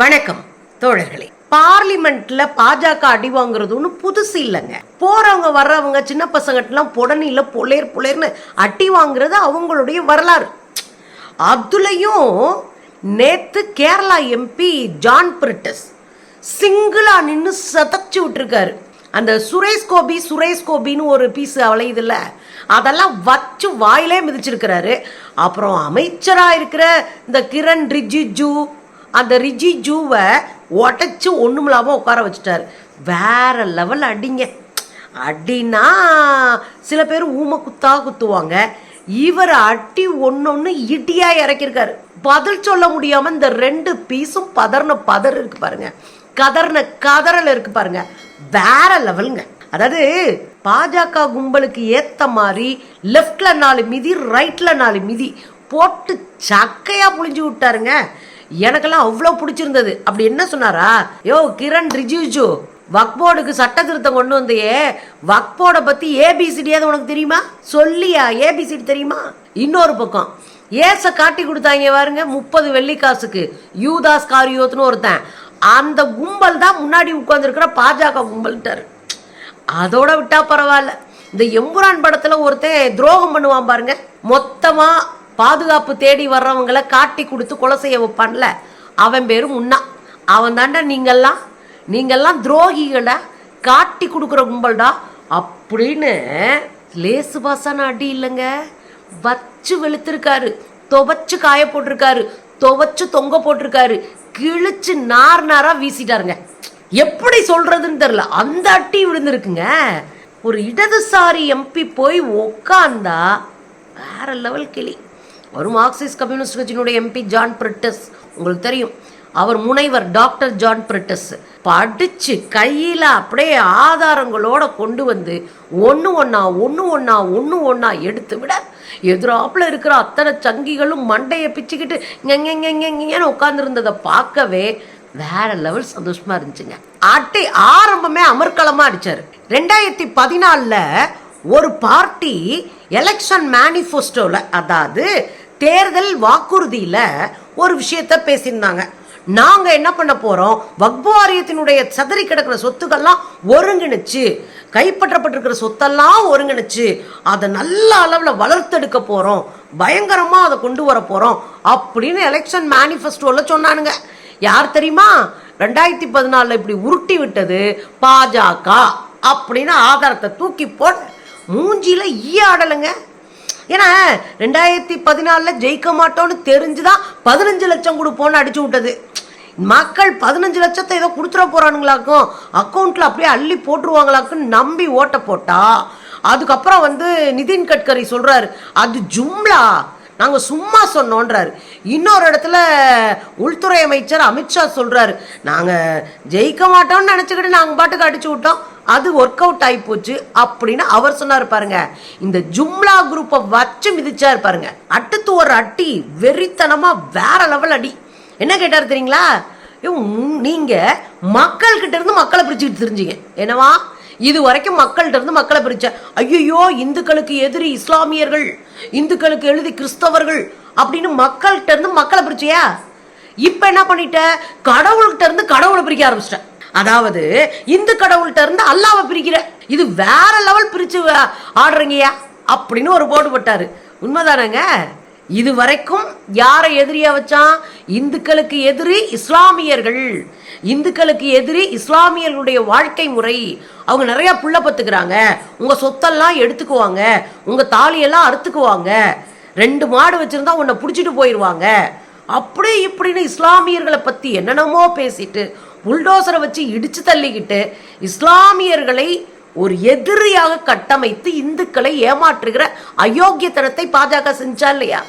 வணக்கம் தோழர்களே. பார்லிமெண்ட்ல பாஜக அடி வாங்குறது ஒன்றும் புதுசு இல்லைங்க. போறவங்க வர்றவங்க சின்ன பசங்கட்டெல்லாம் புடனில புலேர் புலேர்னு அடி வாங்குறது அவங்களுடைய வரலாறு. அதுலயும் நேத்து கேரளா எம்பி ஜான் பிரிட்டஸ் சிங்கிளா நின்று சதச்சு விட்டுருக்காரு. அந்த சுரேஷ் கோபி சுரேஷ் கோபின்னு ஒரு பீஸ் அலையுதுல்ல அதெல்லாம் வச்சு வாயிலே மிதிச்சிருக்கிறாரு. அப்புறம் அமைச்சராக இருக்கிற இந்த கிரண் ரிஜிஜு அந்த ரிஜிஜுவை உடச்சி ஒன்றுமில்லாமல் உட்கார வச்சுட்டாரு. வேற லெவல் அடிங்க. அடினா சில பேர் ஊமை குத்தா குத்துவாங்க. இவர் அட்டி ஒன்னொன்னு இடியா இறக்கியிருக்காரு. பதில் சொல்ல முடியாம இந்த ரெண்டு பீஸும் பதர்ன பதர் இருக்கு பாருங்க. கதர்ன கதறல் இருக்கு பாருங்க. வேற லெவலுங்க அதாவது பாஜக கும்பலுக்கு ஏத்த மாதிரி லெஃப்ட்ல நாலு மிதி ரைட்ல நாலு மிதி போட்டு சக்கையா புழிஞ்சு விட்டாருங்க. எனக்கெல்லாம் அவ்வளோ பிடிச்சிருந்தது. அப்படி என்ன சொன்னாரா? யோ கிரண் ரிஜிஜு வக்போர்டுக்கு சட்ட திருத்தம் கொண்டு வந்தையே. வக்போர்டை பத்தி ஏபிசிடியாவது உனக்கு தெரியுமா? சொல்லியா? ஏபிசிடி தெரியுமா? இன்னொரு பக்கம். ஏச காட்டி கொடுத்தாங்க பாருங்க முப்பது வெள்ளி காசுக்கு யூதாஸ் காரியோத்னு ஒருத்தன். அந்த கும்பல் தான் முன்னாடி உட்காந்துருக்கிற பாஜக கும்பல்ட்டாரு அதோட விட்டா பரவாயில்ல. இந்த எம்புரான் படத்துல ஒருத்தன் துரோகம் பண்ணுவான் பாருங்க. மொத்தமாக பாதுகாப்பு தேடி வர்றவங்களை காட்டி கொடுத்து கொலை செய்ய வைப்பான்ல. அவன் பேரும் உண்ணா அவன் தாண்டா நீங்கள்லாம். நீங்கள்லாம் துரோகிகளை காட்டி கொடுக்குற கும்பல்டா. அப்படின்னு லேசு பாசான அடி இல்லைங்க. வச்சு வெளுத்திருக்காரு. துவைச்சு காய போட்டிருக்காரு. துவைச்சு தொங்க போட்டிருக்காரு. கிழிச்சு நார் நாராக வீசிட்டாருங்க. எப்படி சொல்றதுன்னு தெரியல. அந்த அட்டி விழுந்திருக்குங்க. ஒரு இடதுசாரி எம்பி போய் உக்காந்தா வேற லெவல் கிளி. ஒரு மார்க்சிஸ்ட் கம்யூனிஸ்ட் கட்சியினுடைய எம்பி ஜான் பிரிட்டஸ் உங்களுக்கு தெரியும். அவர் முனைவர் டாக்டர் ஜான் பிரிட்டஸ் படிச்சு கையில் அப்படியே ஆதாரங்களோட கொண்டு வந்து ஒன்று ஒன்றா ஒன்று ஒன்றா ஒன்று ஒன்றா எடுத்து விட எதிராப்பில் இருக்கிற அத்தனை சங்கிகளும் மண்டையை பிச்சுக்கிட்டு எங்கெங்கெங்கெங்கன்னு உட்காந்துருந்ததை பார்க்கவே வேற லெவல் சந்தோஷமா இருந்துச்சுங்க. அட்டை ஆரம்பமே அமர்க்களமா அடிச்சார். ரெண்டாயிரத்தி பதினாலில் ஒரு பார்ட்டி எலெக்ஷன் மேனிஃபெஸ்டோவில் அதாவது தேர்தல் வாக்குறுதியில ஒரு விஷயத்த பேசியிருந்தாங்க. நாங்க என்ன பண்ண போறோம்? வக்பு வாரியத்தினுடைய சதறி கிடக்கிற சொத்துக்கள்லாம் ஒருங்கிணைச்சு கைப்பற்றப்பட்டிருக்கிற சொத்தெல்லாம் ஒருங்கிணைச்சு அதை நல்ல அளவில் வளர்த்தெடுக்க போறோம். பயங்கரமா அதை கொண்டு வர போறோம் அப்படின்னு எலெக்ஷன் மேனிஃபெஸ்டோல சொன்னானுங்க. யார் தெரியுமா? ரெண்டாயிரத்தி பதினாலில் இப்படி உருட்டி விட்டது பாஜக அப்படின்னு ஆதாரத்தை தூக்கி போட்டு மூஞ்சியில ஈ ஆடலைங்க. ஏன்னா ரெண்டாயிரத்தி பதினாலில் ஜெயிக்க மாட்டோம்னு தெரிஞ்சுதான் பதினஞ்சு லட்சம் கொடுப்போம்னு அடிச்சு விட்டது. மக்கள் பதினஞ்சு லட்சத்தை ஏதோ கொடுத்துட போறானுங்களாக்கும் அக்கௌண்ட்ல அப்படியே அள்ளி போட்டுருவாங்களாக்குன்னு நம்பி ஓட்ட போட்டா அதுக்கப்புறம் வந்து நிதின் கட்கரி சொல்கிறாரு அது ஜும்லா நாங்கள் சும்மா சொன்னோன்றார். இன்னொரு இடத்துல உள்துறை அமைச்சர் அமித்ஷா சொல்றாரு நாங்கள் ஜெயிக்க மாட்டோம்னு நினச்சிக்கிட்டு நாங்கள் பாட்டுக்கு அடிச்சு விட்டோம். அது ஒர்க் அவுட் ஆகி போச்சு அப்படின்னு அவர் சொன்னார் பாருங்க. இந்த ஜும்லா குரூப்பை வச்சு மிதிச்சார் பாருங்க. அடுத்து ஒரு அட்டி வெறித்தனமா வேற லெவல் அடி. என்ன கேட்டார் தெரியுங்களா? நீங்க மக்கள்கிட்ட இருந்து மக்களை பிரிச்சுக்கிட்டு தெரிஞ்சீங்க. என்னவா? இது வரைக்கும் மக்கள்கிட்ட இருந்து மக்களை பிரிச்ச ஐயோ இந்துக்களுக்கு எதிரி இஸ்லாமியர்கள் இந்துக்களுக்கு எழுதி கிறிஸ்தவர்கள் அப்படின்னு மக்கள்கிட்ட இருந்து மக்களை பிரிச்சியா? இப்ப என்ன பண்ணிட்ட? கடவுள்கிட்ட இருந்து கடவுளை பிரிக்க ஆரம்பிச்சிட்ட. அதாவது இந்து கடவுள்கிட்ட இருந்து அல்லாவை பிரிக்கிற. இது வேற லெவல் பிரிச்சு ஆடுறீங்கயா அப்படின்னு ஒரு போட்டு போட்டார். உண்மைதானங்க? இது வரைக்கும் யாரை எதிரியா வச்சான்? இந்துக்களுக்கு எதிரி இஸ்லாமியர்கள். இந்துக்களுக்கு எதிரி இஸ்லாமியர்களுடைய வாழ்க்கை முறை. அவங்க நிறைய புள்ள பத்துக்கிறாங்க. உங்க சொத்தெல்லாம் எடுத்துக்குவாங்க. உங்க தாலியெல்லாம் அறுத்துக்குவாங்க. ரெண்டு மாடு வச்சிருந்தா உன்னை பிடிச்சிட்டு போயிடுவாங்க அப்படி இப்படின்னு இஸ்லாமியர்களை பத்தி என்னென்னமோ பேசிட்டு புல்டோசரை வச்சு இடிச்சு தள்ளிக்கிட்டு இஸ்லாமியர்களை ஒரு எதிரியாக கட்டமைத்து இந்துக்களை ஏமாற்றுகிற அயோக்கியத்தனத்தை பாஜக செஞ்சா இல்லையா?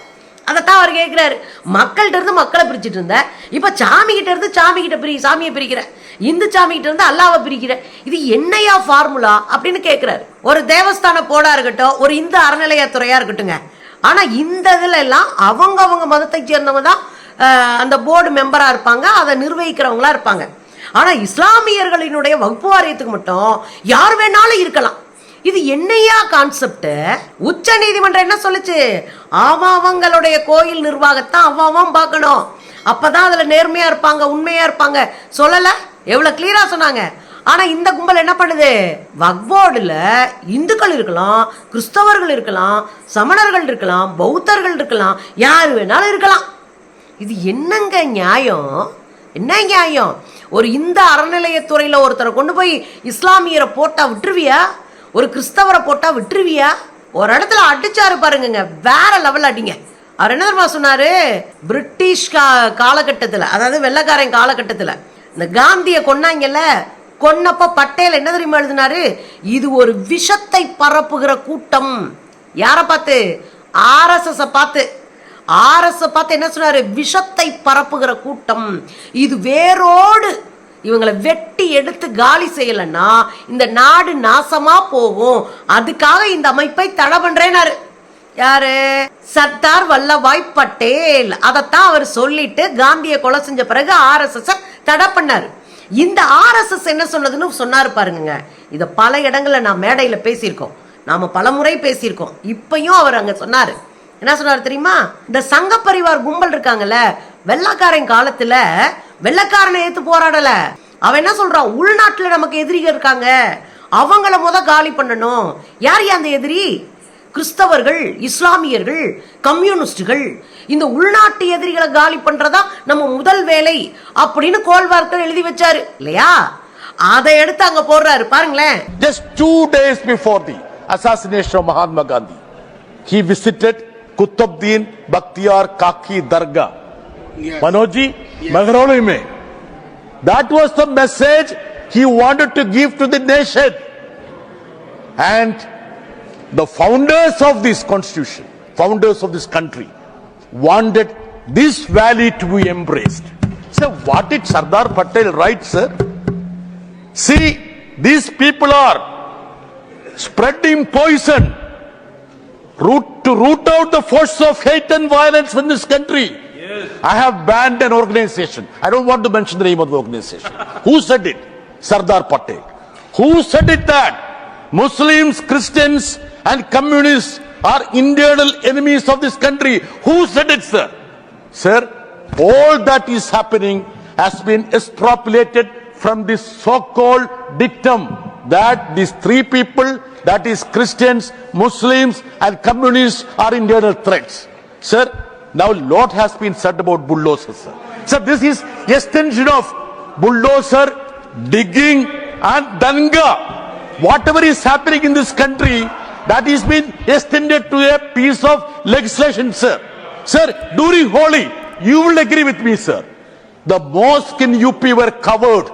அதைத்தான் அவர் கேட்குறாரு மக்கள்கிட்ட இருந்து மக்களை பிரிச்சுட்டு இருந்த இப்போ சாமிகிட்ட இருந்து சாமிகிட்ட பிரி சாமியை பிரிக்கிற இந்து சாமிகிட்ட இருந்து அல்லாவை பிரிக்கிற இது என்னையா ஃபார்முலா அப்படின்னு கேட்குறாரு ஒரு தேவஸ்தான போடா இருக்கட்டும் ஒரு இந்து அறநிலையத்துறையாக இருக்கட்டுங்க. ஆனால் இந்த இதில் எல்லாம் அவங்க அவங்க மதத்தை சேர்ந்தவங்க தான் அந்த போர்டு மெம்பராக இருப்பாங்க அதை நிர்வகிக்கிறவங்களா இருப்பாங்க. ஆனா இஸ்லாமியர்களினுடைய வகுப்பு வாரியத்துக்கு மட்டும் யார் வேணாலும் இருக்கலாம். இது என்னையா கான்செப்ட் உச்ச நீதிமன்றம் என்ன சொல்லுச்சு? அவங்களுடைய கோயில் நிர்வாகத்தான் அவன் அவன் பார்க்கணும். அப்பதான் அதுல நேர்மையா இருப்பாங்க உண்மையா இருப்பாங்க. சொல்லல? எவ்வளவு கிளியரா சொன்னாங்க. ஆனா இந்த கும்பல் என்ன பண்ணுது? வக்போர்டுல இந்துக்கள் இருக்கலாம் கிறிஸ்தவர்கள் இருக்கலாம் சமணர்கள் இருக்கலாம் பௌத்தர்கள் இருக்கலாம் யார் வேணாலும் இருக்கலாம். இது என்னங்க நியாயம்? என்ன நியாயம்? ஒரு இந்த அறநிலையத்துறையில் ஒருத்தரை கொண்டு போய் இஸ்லாமியரை போட்டால் விட்டுருவியா? ஒரு கிறிஸ்தவரை போட்டால் விட்டுருவியா? ஒரு இடத்துல அடிச்சாரு பாருங்க வேற லெவல் அடிங்க. அவர் என்ன தெரியுமா சொன்னார்? பிரிட்டிஷ் கா காலகட்டத்தில் அதாவது வெள்ளைக்காரன் காலகட்டத்தில் இந்த காந்தியை கொன்னாங்கல்ல கொன்னப்ப பட்டேல் என்ன தெரியுமா எழுதினாரு? இது ஒரு விஷத்தை பரப்புகிற கூட்டம். யாரை பார்த்து? ஆர்எஸ்எஸை பார்த்து. ஆர்எஸ் பார்த்து என்ன சொன்னார்? விஷத்தை பரப்புகிற கூட்டம். இது வேரோடு இவங்களை வெட்டி எடுத்து காலி செய்யலைன்னா இந்த நாடு நாசமாக போகும். அதுக்காக இந்த அமைப்பை தடை பண்ணுறேனாரு யாரு? சர்தார் வல்லபாய் பட்டேல். அதைத்தான் அவர் சொல்லிட்டு காந்தியை கொலை செஞ்ச பிறகு ஆர்எஸ்எஸ் தடை பண்ணார். இந்த ஆர்எஸ்எஸ் என்ன சொன்னதுன்னு சொன்னார் பாருங்க. இதை பல இடங்களில் நான் மேடையில் பேசியிருக்கோம். நாம பல முறை பேசியிருக்கோம். இப்பையும் அவர் அங்கே சொன்னார். என்ன சொன்னார் தெரியுமா? இந்த சங்க பரிவார் கும்பல் இருக்காங்கல்ல வெள்ளக்காரன் காலத்துல வெள்ளக்காரனை ஏத்து போராடல. அவன் என்ன சொல்றான் உள்நாட்டுல நமக்கு எதிரிகள் இருக்காங்க. அவங்கள முத காலி பண்ணணும். யார் அந்த எதிரி? கிறிஸ்தவர்கள் இஸ்லாமியர்கள் கம்யூனிஸ்டுகள். இந்த உள்நாட்டு எதிரிகளை காலி பண்றதா நம்ம முதல் வேலை அப்படின்னு கோல்வார்க்கர் எழுதி வச்சாரு. இல்லையா? அதை எடுத்து அங்க போடுறாரு. பாருங்களேன். Just two days before the before Mahatma Gandhi he visited Qutbuddin Bakhtiyar Kaki Dargah yes. Manoj ji yes. Mangrauli में that was the message he wanted to give to the nation and the founders of this constitution founders of this country this valley to be embraced. So what did Sardar Patel write, sir? See, these people are spreading poison root, to root out the force of hate and violence in this country. Yes. I have banned an organization. I don't want to mention the name of the organization. Who said it? Sardar Patel. Who said it that Muslims, Christians and communists are internal enemies of this country? Who said it, sir? Sir, all that is happening has been extrapolated from this so-called dictum that these three people, that is Christians, Muslims and communists are internal threats. Sir, now lot has been said about bulldozers, sir. Sir, this is extension of bulldozer, digging and danga. Whatever is happening in this country, that is been extended to a piece of legislation, sir. Sir, during Holi, you will agree with me, sir. The mosque in UP were covered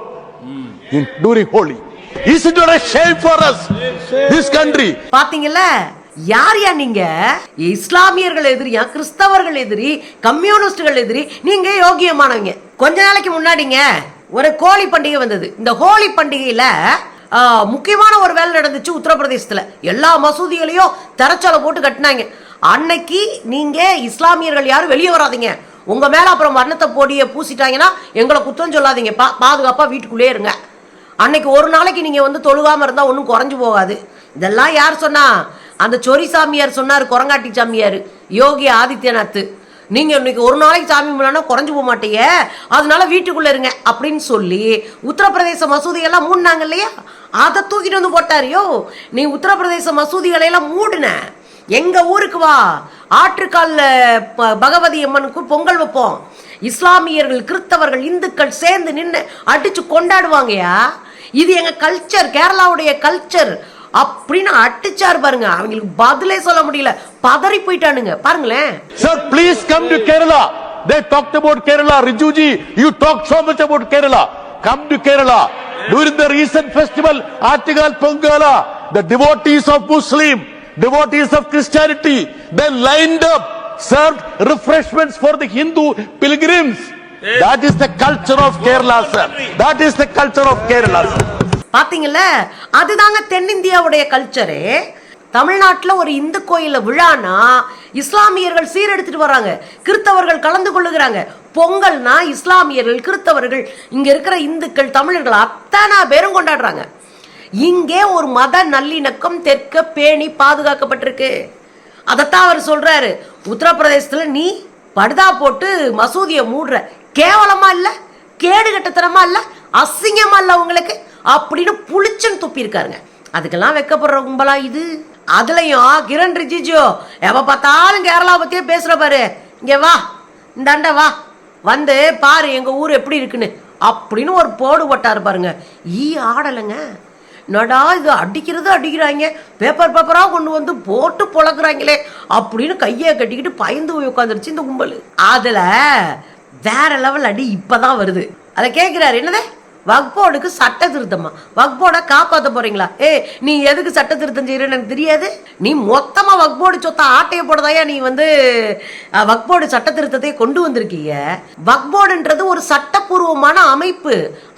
in, during Holi. Is it not a shame for us, this பாத்தீங்கல்ல? யார் யா நீங்க? இஸ்லாமியர்கள் எதிரியா கிறிஸ்தவர்கள் எதிரி கம்யூனிஸ்டுகள் எதிரி நீங்க யோகியமானவங்க கொஞ்ச நாளைக்கு முன்னாடிங்க ஒரு கோழி பண்டிகை வந்தது. இந்த ஹோலி பண்டிகையில முக்கியமான ஒரு வேலை நடந்துச்சு உத்தரப்பிரதேசத்துல. எல்லா மசூதிகளையும் திரைச்சலை போட்டு கட்டினாங்க. அன்னைக்கு நீங்க இஸ்லாமியர்கள் யாரும் வெளியே வராதீங்க. உங்க மேல அப்புறம் வர்ணத்தை போடிய பூசிட்டாங்கன்னா எங்களை குத்தம் சொல்லாதீங்க. பா பாதுகாப்பா வீட்டுக்குள்ளே இருங்க. அன்னைக்கு ஒரு நாளைக்கு நீங்கள் வந்து தொழுகாம இருந்தால் ஒன்றும் குறைஞ்சு போகாது. இதெல்லாம் யார் சொன்னா? அந்த சொரி சாமியார் சொன்னார் குரங்காட்டி சாமியார் யோகி ஆதித்யநாத் நீங்கள் இன்னைக்கு ஒரு நாளைக்கு சாமி கும்பிடனா குறைஞ்சு போக மாட்டீங்க. அதனால வீட்டுக்குள்ளே இருங்க அப்படின்னு சொல்லி உத்தரப்பிரதேச மசூதியெல்லாம் மூடினாங்க இல்லையா? அதை தூக்கிட்டு வந்து போட்டாரியோ நீ உத்தரப்பிரதேச மசூதிகளையெல்லாம் மூடின மூடுன. எங்க ஊருக்கு வா. ஆற்றுக்காலில் ப- பகவதி அம்மனுக்கு பொங்கல் வைப்போம். இஸ்லாமியர்கள் கிறிஸ்தவர்கள் இந்துக்கள் சேர்ந்து நின்று அடிச்சு கொண்டாடுவாங்கயா இது எங்க கல்ச்சர் கேரளாவுடைய கல்ச்சர் அப்படின்னு அட்டிச்சார் பாருங்க. அவங்களுக்கு பதிலே சொல்ல முடியல. பதறி போயிட்டானுங்க. பாருங்களேன். Sir please come to Kerala they talked about Kerala Rijiju you talk so much about Kerala come to Kerala during the recent festival ஆர்டிகால் பொங்கலா the devotees of Muslim devotees of Christianity, they lined up, served refreshments for the Hindu pilgrims. That is the culture of Kerala, sir. That is the culture of Kerala, sir. பாத்தீங்கல்ல அதுதாங்க தென்னிந்தியாவுடைய culture தமிழ்நாட்டுல ஒரு இந்து கோயில்ல விழானா இஸ்லாமியர்கள் சீரெடுத்துட்டு வர்றாங்க கிறிஸ்தவர்கள் கலந்து கொள்ளுகிறாங்க பொங்கல்னா இஸ்லாமியர்கள் கிறிஸ்தவர்கள் இங்க இருக்கிற இந்துக்கள் தமிழர்கள் அத்தனை பேரும் கொண்டாடுறாங்க இங்கே ஒரு மத நல்லிணக்கம் தெற்க பேணி பாதுகாக்கப்பட்டிருக்கு. அதைத்தான் அவர் சொல்றாரு. உத்தரப்பிரதேசத்துல நீ படுதா போட்டு மசூதியை மூடுற. கேவலமா இல்ல? கேடு கட்டத்தனமா இல்ல? அசிங்கமா இல்ல உங்களுக்கு? அப்படின்னு புளிச்சன் துப்பி இருக்காருங்க அதுக்கெல்லாம் வெக்கப்படுற கும்பலா இது? அதுலயும் கிரண் ரிஜிஜோ எவ பார்த்தாலும் கேரளா பத்தியே பேசுற பாரு. இங்க வா இந்தாண்ட வா. வந்து பாரு எங்க ஊர் எப்படி இருக்குன்னு. அப்படின்னு ஒரு போடு போட்டாரு பாருங்க. ஈ ஆடலைங்க. நடா இது அடிக்கிறது அடிக்கிறாங்க. பேப்பர் பேப்பராக கொண்டு வந்து போட்டு பொழக்கிறாங்களே அப்படின்னு கையை கட்டிக்கிட்டு பயந்து போய் உட்காந்துருச்சு இந்த கும்பல். அதில் வேற லெவல் அடி இப்போ தான் வருது. அதை கேட்குறாரு என்னதே? வக்போர்டுக்கு சட்ட திருத்தமா? வக்போர்டை காப்பாற்ற போறீங்களா? ஏ நீ எதுக்கு சட்ட திருத்தம் செய்யறன்னு எனக்கு தெரியாது. நீ மொத்தமா வக்போர்டு சொத்த ஆட்டைய போடதாயா நீ வந்து வக்போர்டு சட்ட திருத்தத்தை கொண்டு வந்திருக்கீங்க? வக்போர்டுன்றது ஒரு சட்டப்பூர்வமான அமைப்பு.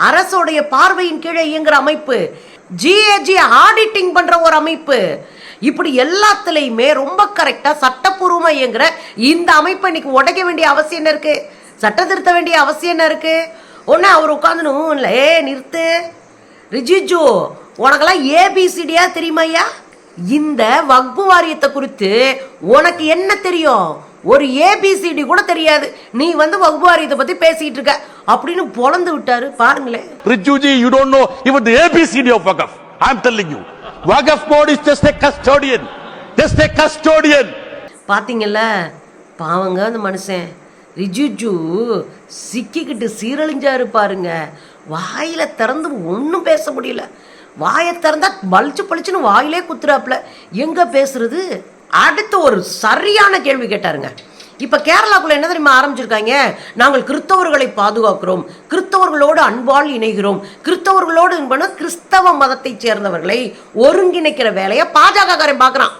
அரசோடைய பார்வையின் கீழே இயங்குற அமைப்பு. ஜிஏஜி ஆடிட்டிங் பண்ற ஒரு அமைப்பு. இப்படி எல்லாத்துலயுமே ரொம்ப கரெக்டா சட்டப்பூர்வமா இயங்குற இந்த அமைப்பை இன்னைக்கு உடைக்க வேண்டிய அவசியம் என்ன இருக்கு? சட்ட திருத்த வேண்டிய அவசியம் என்ன இருக்கு? ஒன்னு அவர் உட்காந்துனும் இல்லை ஏ நிறுத்து. ரிஜிஜு உனக்கெல்லாம் ஏபிசிடியா தெரியுமாய்யா இந்த வக்பு வாரியத்தை குறித்து உனக்கு என்ன தெரியும்? ஒரு ஏபிசிடி கூட தெரியாது. நீ வந்து வக்பு வாரியத்தை பத்தி பேசிட்டு இருக்க. அப்படின்னு பொழந்து விட்டாரு. பாருங்களேன் Rijuji, you don't know. even the ABCD of Waqf. I'm telling you. Waqf board is just a custodian. Just a custodian. பாத்தீங்கல்ல? பாவங்க அந்த மனுஷன். ரிஜிஜு சிக்கிக்கிட்டு சீரழிஞ்சாரு பாருங்க. வாயில திறந்து ஒன்றும் பேச முடியல. வாயை திறந்தா பளிச்சு பளிச்சுன்னு வாயிலே குத்துறாப்புல. எங்க பேசுறது? அடுத்து ஒரு சரியான கேள்வி கேட்டாருங்க. இப்போ கேரளாக்குள்ள என்ன தெரியுமா ஆரம்பிச்சிருக்காங்க? நாங்கள் கிறிஸ்தவர்களை பாதுகாக்கிறோம். கிறிஸ்தவர்களோடு அன்பால் இணைகிறோம். கிறிஸ்தவர்களோடு என்பன கிறிஸ்தவ மதத்தை சேர்ந்தவர்களை ஒருங்கிணைக்கிற வேலையை பாஜக காரன் பார்க்கறான்.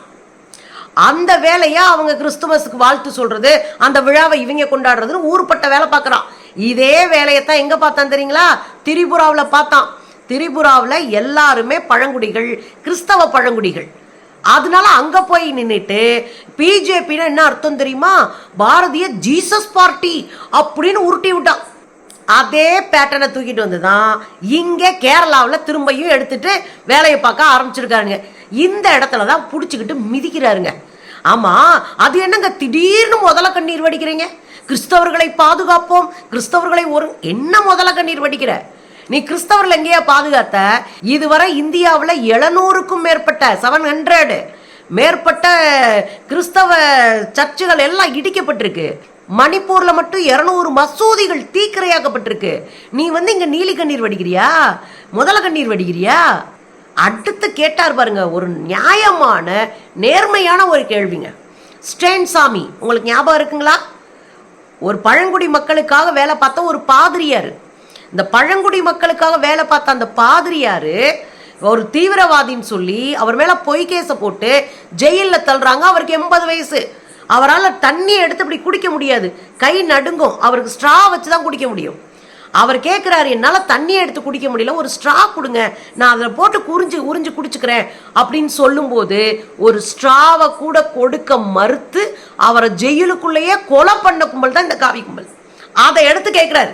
அந்த வேலையை அவங்க கிறிஸ்துமஸுக்கு வாழ்த்து சொல்றது அந்த விழாவை இவங்க கொண்டாடுறதுன்னு ஊர்பட்ட வேலை பார்க்கறான். இதே வேலையைத்தான் எங்கே பார்த்தான் தெரியுங்களா? திரிபுராவில் பார்த்தான். திரிபுராவில் எல்லாருமே பழங்குடிகள் கிறிஸ்தவ பழங்குடிகள். அதனால அங்க போய் நின்றுட்டு பிஜேபின்னு என்ன அர்த்தம் தெரியுமா? பாரதிய ஜீசஸ் பார்ட்டி அப்படின்னு உருட்டி விட்டான் அதே பேட்டனை தூக்கிட்டு வந்து தான் இங்கே கேரளாவில் திரும்பியும் எடுத்துட்டு வேலையை பார்க்க ஆரம்பிச்சிருக்காருங்க. இந்த இடத்துல தான் பிடிச்சிக்கிட்டு மிதிக்கிறாருங்க. ஆமாம் அது என்னங்க திடீர்னு முதல்ல கண்ணீர் வடிக்கிறீங்க? கிறிஸ்தவர்களை பாதுகாப்போம். கிறிஸ்தவர்களை ஒரு என்ன முதல்ல கண்ணீர் வடிக்கிற? நீ கிறிஸ்தவர்கள் எங்கேயா பாதுகாத்த? இதுவரை இந்தியாவில் எழுநூறுக்கும் மேற்பட்ட செவன் ஹண்ட்ரடு மேற்பட்ட கிறிஸ்தவ சர்ச்சுகள் எல்லாம் இடிக்கப்பட்டிருக்கு. மணிப்பூர்ல மட்டும் இருநூறு மசூதிகள் தீக்கிரையாக்கப்பட்டிருக்கு. நீ வந்து இங்க நீலி கண்ணீர் வடிக்கிறியா? முதல கண்ணீர் வடிக்கிறியா? அடுத்து கேட்டார் பாருங்க ஒரு நியாயமான நேர்மையான ஒரு கேள்விங்க. ஸ்டேன் சாமி உங்களுக்கு ஞாபகம் இருக்குங்களா? ஒரு பழங்குடி மக்களுக்காக வேலை பார்த்த ஒரு பாதிரியார். இந்த பழங்குடி மக்களுக்காக வேலை பார்த்த அந்த பாதிரியாரு ஒரு தீவிரவாதின்னு சொல்லி அவர் மேல பொய் கேஸை போட்டு ஜெயிலில் தள்ளுறாங்க. அவருக்கு எண்பது வயசு. அவரால் தண்ணி எடுத்து இப்படி குடிக்க முடியாது. கை நடுங்கும். அவருக்கு ஸ்ட்ரா வச்சு தான் குடிக்க முடியும். அவர் கேட்குறாரு என்னால் தண்ணியை எடுத்து குடிக்க முடியல. ஒரு ஸ்ட்ரா கொடுங்க. நான் அதில் போட்டு குறிஞ்சு உறிஞ்சு குடிச்சுக்கிறேன். அப்படின்னு சொல்லும்போது ஒரு ஸ்ட்ராவை கூட கொடுக்க மறுத்து அவரை ஜெயிலுக்குள்ளேயே கொலை பண்ண கும்பல் தான் இந்த காவி கும்பல். அதை எடுத்து கேட்குறாரு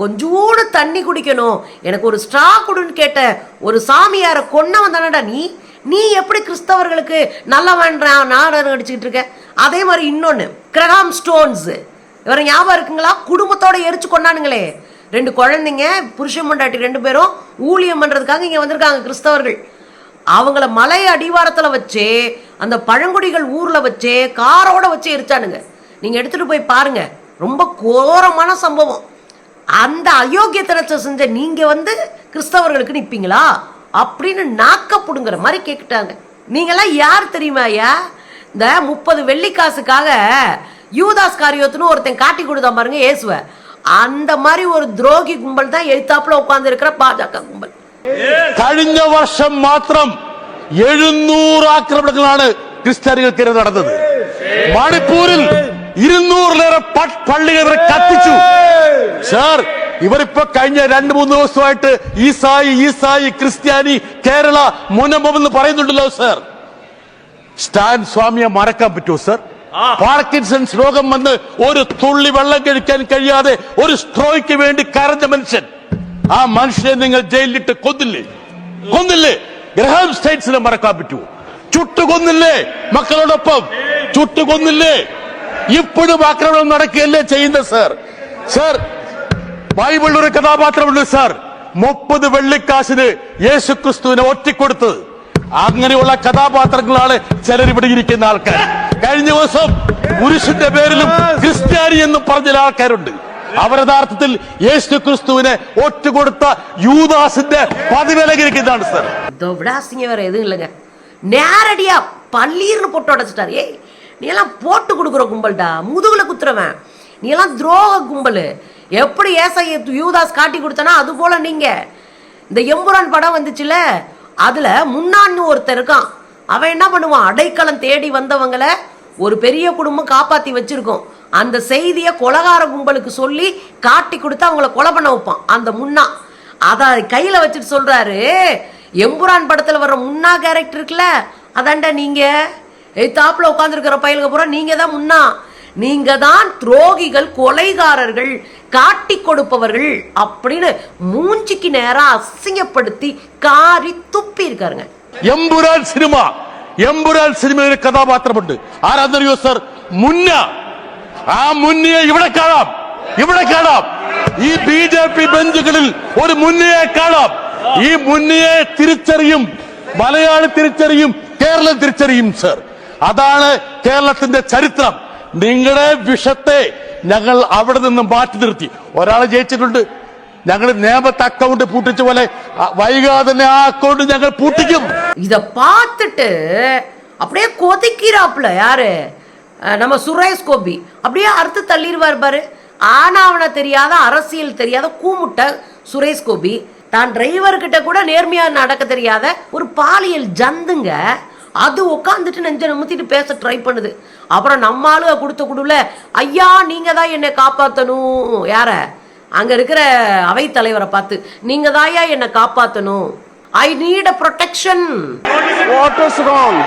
கொஞ்சோடு தண்ணி குடிக்கணும். எனக்கு ஒரு ஸ்ட்ரா கொடுன்னு கேட்ட ஒரு சாமியாரை கொன்னவன் தானடா நீ? நீ எப்படி கிறிஸ்தவர்களுக்கு நல்ல நாடகம் அடிச்சுக்கிட்டு இருக்க? அதே மாதிரி இன்னொன்று கிரகாம் ஸ்டோன்ஸ் இவரை ஞாபகம் இருக்குங்களா? குடும்பத்தோட எரிச்சு கொண்டானுங்களே ரெண்டு குழந்தைங்க புருஷன் பொண்டாட்டி ரெண்டு பேரும் ஊழியம் பண்ணுறதுக்காக இங்கே வந்திருக்காங்க கிறிஸ்தவர்கள். அவங்கள மலை அடிவாரத்தில் வச்சு அந்த பழங்குடிகள் ஊரில் வச்சு காரோட வச்சு எரிச்சானுங்க. நீங்கள் எடுத்துகிட்டு போய் பாருங்க. ரொம்ப கோரமான சம்பவம். அந்த அயோக்கியத்தனத்தை செஞ்ச நீங்கள் வந்து கிறிஸ்தவர்களுக்கு நிற்பீங்களா? அப்படின்னு நாக்க பிடுங்குற மாதிரி கேட்டுட்டாங்க. நீங்களாம் யார் தெரியுமா ஐயா? இந்த முப்பது வெள்ளிக்காசுக்காக யூதாஸ் காரியத்துன்னு ஒருத்தன் காட்டி கொடுத்தா பாருங்க ஏசுவ அந்த மாதிரி ஒரு துரோகி கும்பல் தான் எழுத்தாப்புல உட்கார்ந்து இருக்கிற பாஜக கும்பல். கழிஞ்ச வருஷம் மாத்திரம் எழுநூறு ஆக்கிரமிப்புகளான கிறிஸ்தவர்கள் தேர்தல் நடந்தது மணிப்பூரில் ഇരുന്നൂറിലേറെ പള്ളികൾ ഇവരെ കത്തിച്ചു. സാർ ഇവരിപ്പോ കഴിഞ്ഞ രണ്ട് മൂന്ന് ദിവസമായിട്ട് ഈസായി ഈസായി ക്രിസ്ത്യാനി കേരള മുനമെന്ന് പറയുന്നുണ്ടല്ലോ സാർ. സ്റ്റാൻ സ്വാമിയെ മറക്കാൻ പറ്റുമോ സാർ? പാർക്കിൻസൺസ് രോഗം വന്ന് ഒരു തുള്ളി വെള്ളം കഴിക്കാൻ കഴിയാതെ ഒരു സ്ട്രോയ്ക്ക് വേണ്ടി കരഞ്ഞ മനുഷ്യൻ. ആ മനുഷ്യനെ നിങ്ങൾ ജയിലിലിട്ട് കൊന്നില്ലേ? കൊന്നില്ലേ? ഗ്രഹാം സ്റ്റേറ്റ്സിനെ മറക്കാൻ പറ്റുമോ? ചുട്ടുകൊന്നില്ലേ മക്കളോടൊപ്പം? ചുട്ടുകൊന്നില്ലേ? ഇപ്പോഴും ആക്രമണം നടക്കുകയല്ലേ ചെയ്യുന്നത് സർ? സർ ബൈബിൾ ഒരു കഥാപാത്രമുണ്ട് സർ. മുപ്പത് വെള്ളിക്കാശിന് യേശുക്രിസ്തുവിനെ ഒറ്റിക്കൊടുത്തത്. അങ്ങനെയുള്ള കഥാപാത്രങ്ങളാണ് ചിലർ ഇവിടെ ഇരിക്കുന്ന ആൾക്കാർ. കഴിഞ്ഞ ദിവസം പുരുഷന്റെ പേരിലും ക്രിസ്ത്യാനി എന്ന് പറഞ്ഞ ആൾക്കാരുണ്ട്. അവർ യഥാർത്ഥത്തിൽ യേശു ക്രിസ്തുവിനെ ഒറ്റുകൊടുത്ത യൂദാസിന്റെ പതിവിലകിരിക്കുന്നതാണ് സർ. ഇവിടെ പറയുന്നില്ല ഞാൻ നേരടിയാ പള്ളിയിൽ പൊട്ടടച്ചിട്ടാ ഏയ് நீ எல்லாம் போட்டு கொடுக்குற கும்பல்டா முதுகில் குத்துறவன். நீ எல்லாம் துரோக கும்பல். எப்படி ஏசைய யூதாஸ் காட்டி கொடுத்தனா அது போல் நீங்கள் இந்த எம்புரான் படம் வந்துச்சுல அதில் முன்னான்னு ஒருத்தர் இருக்கான். அவன் என்ன பண்ணுவான்? அடைக்கலம் தேடி வந்தவங்களை ஒரு பெரிய குடும்பம் காப்பாற்றி வச்சிருக்கோம். அந்த செய்தியை கொலகார கும்பலுக்கு சொல்லி காட்டி கொடுத்து அவங்கள கொலை பண்ண வைப்பான். அந்த முன்னா. அதை கையில் வச்சுட்டு சொல்கிறாரு எம்புரான் படத்தில் வர்ற முன்னா கேரக்டர் இருக்குல்ல அதான்டா நீங்கள் எய்தாப்புல உட்காந்துருக்கிற பயிலுங்க பூரா நீங்க தான் முன்னா நீங்க தான் துரோகிகள் கொலைகாரர்கள் காட்டி கொடுப்பவர்கள் அப்படின்னு மூஞ்சிக்கு நேரா அசிங்கப்படுத்தி காரி துப்பி இருக்காருங்க എമ്പുരാൻ സിനിമ എമ്പുരാൻ സിനിമയിൽ ഒരു കഥാപാത്രമുണ്ട് ആരാന്നറിയോ സർ മുന്ന ആ മുന്നയെ ഇവിടെ കാണാം ഇവിടെ കാണാം ഈ ബി ജെ പി ബെഞ്ചുകളിൽ ഒരു മുന്നയെ കാണാം ഈ മുന്നയെ തിരിച്ചറിയും മലയാളി തിരിച്ചറിയും കേരളം തിരിച്ചറിയും സർ അതാണ് കേരളത്തിന്റെ ചരിത്രം നിങ്ങളുടെ വിഷത്തെ ഞങ്ങൾ അവിടെ നിന്ന് മാറ്റി നിർത്തി ഒരാൾ ജയിച്ചിട്ടുണ്ട് ഞങ്ങൾ നേമത്തെ അക്കൗണ്ട് പൂട്ടിച്ച പോലെ അ- വൈകാതെ തന്നെ ആ അക്കൗണ്ട് ഞങ്ങൾ പൂട്ടിക്കും இத பார்த்துட்டு அப்படியே கொதிக்கிறாப்புல யாரு அஹ் நம்ம சுரேஷ் கோபி அப்படியே அறுத்து தள்ளிடுவார் பாரு ஆனாவன தெரியாத அரசியல் தெரியாத கூமுட்ட சுரேஷ் கோபி தான் டிரைவர் கிட்ட கூட நேர்மையா நடக்க தெரியாத ஒரு பாலியல் ஜந்துங்க அது உட்காந்துட்டு நெஞ்ச நிமித்திட்டு பேச ட்ரை பண்ணுது. அப்புறம் நம்ம ஆளுக கொடுத்த குடுவில் ஐயா நீங்க தான் என்னை காப்பாற்றணும் யார? அங்க இருக்கிற அவை தலைவரை பார்த்து நீங்கள் தாயா என்னை காப்பாற்றணும் I need a protection what wrong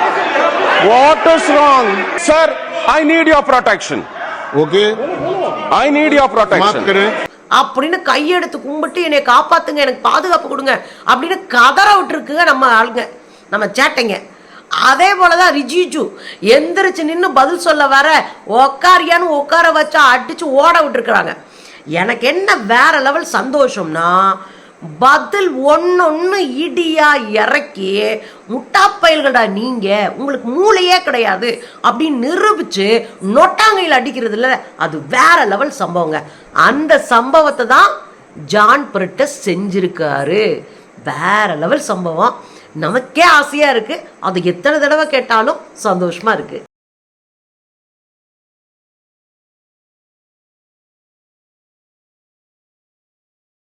what wrong sir I need your protection okay I need your protection அப்படின்னு கையெடுத்து கும்பிட்டு என்னை காப்பாத்துங்க எனக்கு பாதுகாப்பு கொடுங்க. அப்படின்னு கதற விட்டுருக்குங்க நம்ம ஆளுங்க நம்ம சேட்டைங்க. அதே போலதான் ரிஜிஜு. எந்திரிச்சு நின்று பதில் சொல்ல வர உக்காரியான்னு உட்கார வச்சா அடித்து ஓட விட்டுருக்குறாங்க. எனக்கு என்ன வேற லெவல் சந்தோஷம்னா பதில் ஒன்னொன்னு இடியா இறக்கி முட்டாப்பயல்கடா நீங்கள் உங்களுக்கு மூளையே கிடையாது அப்படின்னு நிரூபித்து நொட்டாங்கையில் அடிக்கிறது இல்லை அது வேற லெவல் சம்பவங்க. அந்த சம்பவத்தை தான் ஜான் பிரிட்டஸ் செஞ்சிருக்காரு. வேற லெவல் சம்பவம். நமக்கே ஆசையாக இருக்குது அது எத்தனை தடவை கேட்டாலும் சந்தோஷமாக இருக்குது